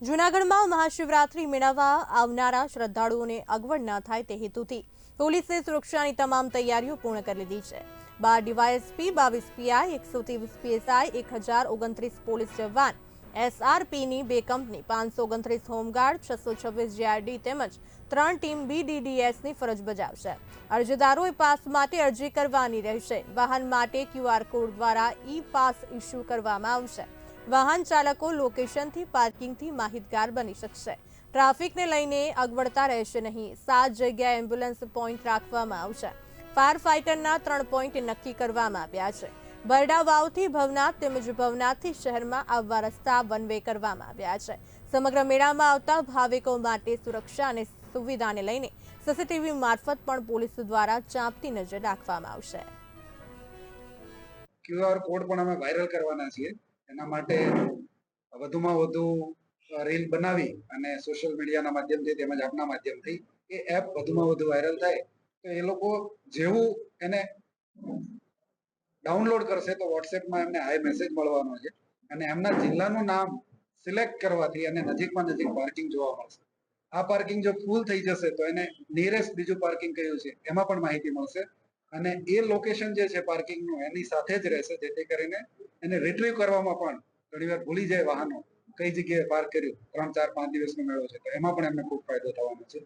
જૂનાગઢમાં મહાશિવરાત્રી મેળવવા આવનારા શ્રદ્ધાળુઓને અગવડ ન થાય તે હેતુથી પોલીસે સુરક્ષાની તમામ તૈયારીઓ પૂર્ણ કરી લીધી છે. બાર ડીવાયએસપી, બાવીસ પીઆઈ, એકસો ત્રેવીસ પીએસઆઈ, એક હજાર ઓગણત્રીસ પોલીસ જવાન, એસઆરપીની બે કંપની, પાંચસો ઓગણત્રીસ હોમગાર્ડ, છસો છવ્વીસ જીઆરડી તેમજ ત્રણ ટીમ બીડીડીએસની ફરજ બજાવશે. અરજદારોએ પાસ માટે અરજી કરવાની રહેશે. વાહન માટે ક્યુઆર કોડ દ્વારા ઈ પાસ ઇસ્યુ કરવામાં આવશે. વાહન ચાલકો લોકેશનથી પાર્કિંગથી માહિતગાર બની શકશે. ટ્રાફિકને લઈને અગવડતા રહેશે નહીં. સાત જગ્યાએ એમ્બ્યુલન્સ પોઈન્ટ રાખવામાં આવશે. ફાયર ફાઇટરના ત્રણ પોઈન્ટ નક્કી કરવામાં આવ્યા છે. બરડા વાવથી ભવનાથ તેમજ ભવનાથથી શહેરમાં આવવા રસ્તા વન વે કરવામાં આવ્યા છે. સમગ્ર મેળામાં આવતા ભાવિકો માટે સુરક્ષા અને સુવિધાને લઈને સીસીટીવી મારફત પણ પોલીસ દ્વારા ચાંપતી નજર રાખવામાં આવશે. ક્યુઆર કોડ પણ અમે વાયરલ કરવાના છીએ. એના માટે વધુમાં વધુ રીલ બનાવી અને સોશિયલ મીડિયાના માધ્યમથી તેમજ આપના માધ્યમથી એ એપ વધુમાં વધુ વાયરલ થાય. તો એ લોકો જેવું એને ડાઉનલોડ કરશે તો વોટ્સએપમાં એમને હાઈ મેસેજ મળવાનો છે. અને એમના જિલ્લાનું નામ સિલેક્ટ કરવાથી અને નજીકમાં નજીક પાર્કિંગ જોવા મળશે. આ પાર્કિંગ જો ફૂલ થઈ જશે તો એને નિયરેસ્ટ બીજું પાર્કિંગ કયું છે એમાં પણ માહિતી મળશે. અને એ લોકેશન જે છે પાર્કિંગનું એની સાથે જ રહેશે, જેથી કરીને એને રિટ્રીવ કરવામાં પણ ઘણીવાર ભૂલી જાય વાહનો. કઈ જગ્યાએ પાર્ક કર્યું? ત્રણ, ચાર, પાંચ દિવસનો મેળો છે. તો એમાં પણ એમને ખૂબ ફાયદો થવાનો છે.